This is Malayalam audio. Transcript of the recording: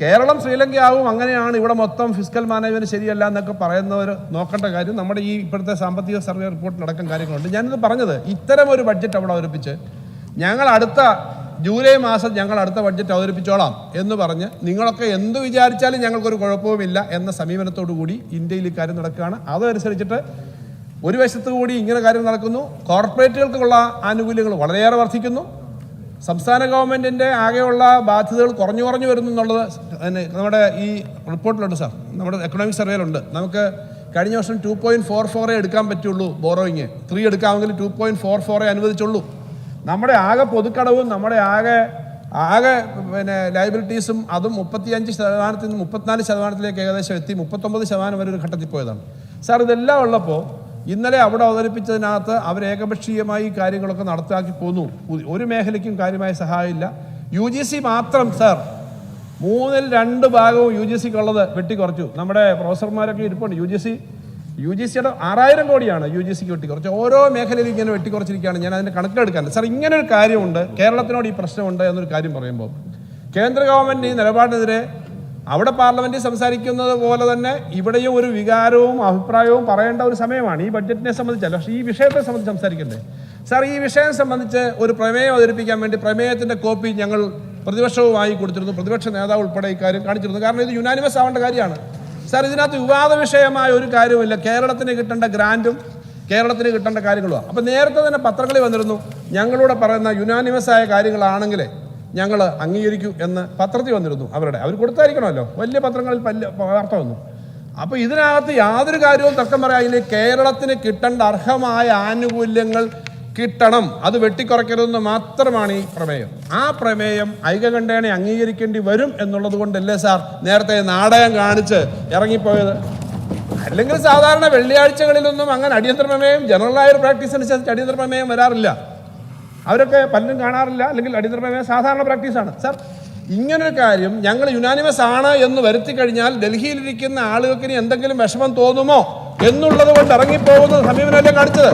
കേരളം ശ്രീലങ്കയാവും അങ്ങനെയാണ് ഇവിടെ മൊത്തം ഫിസിക്കൽ മാനേജ്മെന്റ് ശരിയല്ല എന്നൊക്കെ പറയുന്നവർ നോക്കേണ്ട കാര്യം. നമ്മുടെ ഈ ഇപ്പോഴത്തെ സാമ്പത്തിക സർവേ റിപ്പോർട്ടിലടക്കം കാര്യങ്ങളുണ്ട്. ഞാനിത് പറഞ്ഞത് ഇത്തരം ഒരു ബഡ്ജറ്റ് അവിടെ അവതരിപ്പിച്ച് ഞങ്ങൾ അടുത്ത ജൂലൈ മാസം ഞങ്ങൾ അടുത്ത ബഡ്ജറ്റ് അവതരിപ്പിച്ചോളാം എന്ന് പറഞ്ഞ് നിങ്ങളൊക്കെ എന്ത് വിചാരിച്ചാലും ഞങ്ങൾക്കൊരു കുഴപ്പവുമില്ല എന്ന സമീപനത്തോടു കൂടി ഇന്ത്യയിൽ ഇക്കാര്യം നടക്കുകയാണ്. അതനുസരിച്ചിട്ട് ഒരു വശത്തു കൂടി ഇങ്ങനെ കാര്യം നടക്കുന്നു. കോർപ്പറേറ്റുകൾക്കുള്ള ആനുകൂല്യങ്ങൾ വളരെയേറെ വർദ്ധിക്കുന്നു. സംസ്ഥാന ഗവൺമെന്റിന്റെ ആകെയുള്ള ബാധ്യതകൾ കുറഞ്ഞു കുറഞ്ഞു വരുന്നു എന്നുള്ളത് നമ്മുടെ ഈ റിപ്പോർട്ടിലുണ്ട് സാർ. നമ്മുടെ എക്കണോമിക് സർവേയിലുണ്ട് നമുക്ക് കഴിഞ്ഞ വർഷം ടു പോയിന്റ് ഫോർ ഫോറേ എടുക്കാൻ പറ്റുള്ളൂ ബോറോയിങ് ത്രീ എടുക്കാമെങ്കിൽ ടു പോയിന്റ് ഫോർ ഫോറേ അനുവദിച്ചുള്ളൂ. നമ്മുടെ ആകെ പൊതുക്കടവും നമ്മുടെ ആകെ ആകെ പിന്നെ ലയബിലിറ്റീസും അതും മുപ്പത്തിയഞ്ച് ശതമാനത്തിൽ നിന്ന് മുപ്പത്തിനാല് ശതമാനത്തിലേക്ക് ഏകദേശം എത്തി. മുപ്പത്തൊമ്പത് ശതമാനം വരെ ഒരു ഘട്ടത്തിൽ പോയതാണ്. സാർ ഇതെല്ലാം ഉള്ളപ്പോൾ ഇന്നലെ അവിടെ അവതരിപ്പിച്ചതിനകത്ത് അവർ ഏകപക്ഷീയമായി കാര്യങ്ങളൊക്കെ നടത്താക്കി പോന്നു. ഒരു മേഖലയ്ക്കും കാര്യമായ സഹായമില്ല. യു ജി സി മാത്രം സർ. മൂന്നിൽ രണ്ട് ഭാഗവും യു ജി സിക്ക് ഉള്ളത് വെട്ടിക്കുറച്ചു. നമ്മുടെ പ്രൊഫസർമാരൊക്കെ ഇരിപ്പുണ്ട്. U G C U G സിയുടെ ആറായിരം കോടിയാണ് യു ജി സിക്ക് വെട്ടിക്കുറച്ച്. ഓരോ മേഖലയിലും ഇങ്ങനെ വെട്ടിക്കുറച്ചിരിക്കുകയാണ്. ഞാൻ അതിന്റെ കണക്കെടുക്കാൻ സാർ ഇങ്ങനെ ഒരു കാര്യമുണ്ട്. കേരളത്തിനോട് ഈ പ്രശ്നമുണ്ട് എന്നൊരു കാര്യം പറയുമ്പോൾ കേന്ദ്ര ഗവൺമെന്റ് ഈ നിലപാടിനെതിരെ അവിടെ പാർലമെന്റിൽ സംസാരിക്കുന്നത് പോലെ തന്നെ ഇവിടെയും ഒരു വികാരവും അഭിപ്രായവും പറയേണ്ട ഒരു സമയമാണ് ഈ ബഡ്ജറ്റിനെ സംബന്ധിച്ചല്ല പക്ഷേ ഈ വിഷയത്തെ സംബന്ധിച്ച് സംസാരിക്കണ്ടേ? സാർ ഈ വിഷയം സംബന്ധിച്ച് ഒരു പ്രമേയം അവതരിപ്പിക്കാൻ വേണ്ടി പ്രമേയത്തിന്റെ കോപ്പി ഞങ്ങൾ പ്രതിപക്ഷവുമായി കൊടുത്തിരുന്നു. പ്രതിപക്ഷ നേതാവ് ഉൾപ്പെടെ ഇക്കാര്യം കാണിച്ചിരുന്നു. കാരണം ഇത് യുനാനിമസ് ആവേണ്ട കാര്യമാണ്. സാർ ഇതിനകത്ത് വിവാദ വിഷയമായ ഒരു കാര്യവുമില്ല. കേരളത്തിന് കിട്ടേണ്ട ഗ്രാന്റും കേരളത്തിന് കിട്ടേണ്ട കാര്യങ്ങളുമാണ്. അപ്പം നേരത്തെ തന്നെ പത്രങ്ങളിൽ വന്നിരുന്നു. ഞങ്ങളൂടെ പറയുന്ന യുനാനിമസ് ആയ കാര്യങ്ങളാണെങ്കിൽ ഞങ്ങൾ അംഗീകരിക്കൂ എന്ന് പത്രത്തിൽ വന്നിരുന്നു അവരുടെ. അവർ കൊടുത്തായിരിക്കണമല്ലോ. വലിയ പത്രങ്ങളിൽ വലിയ വാർത്ത വന്നു. അപ്പോൾ ഇതിനകത്ത് യാതൊരു കാര്യവും തർക്കം പറയാനില്ല കേരളത്തിന് കിട്ടേണ്ട അർഹമായ ആനുകൂല്യങ്ങൾ കിട്ടണം. അത് വെട്ടിക്കുറയ്ക്കരുതെന്ന് മാത്രമാണ് ഈ പ്രമേയം. ആ പ്രമേയം ഐകകണ്ഠേനെ അംഗീകരിക്കേണ്ടി വരും എന്നുള്ളത് കൊണ്ടല്ലേ സാർ നേരത്തെ നാടകം കാണിച്ച് ഇറങ്ങിപ്പോയത്? അല്ലെങ്കിൽ സാധാരണ വെള്ളിയാഴ്ചകളിലൊന്നും അങ്ങനെ അടിയന്തര പ്രമേയം ജനറലായ ഒരു പ്രാക്ടീസ് അനുസരിച്ച് അടിയന്തര പ്രമേയം വരാറില്ല. അവരൊക്കെ പലരും കാണാറില്ല അല്ലെങ്കിൽ അടിയന്തര പ്രമേയം സാധാരണ പ്രാക്ടീസാണ് സാർ ഇങ്ങനൊരു കാര്യം ഞങ്ങൾ യുനാനിമസ് ആണ് എന്ന് വരുത്തി കഴിഞ്ഞാൽ ഡൽഹിയിലിരിക്കുന്ന ആളുകൾക്ക് ഇനി എന്തെങ്കിലും വിഷമം തോന്നുമോ? എന്നുള്ളത് കൊണ്ട് ഇറങ്ങിപ്പോകുന്ന സമീപനമല്ലേ കാണിച്ചത്?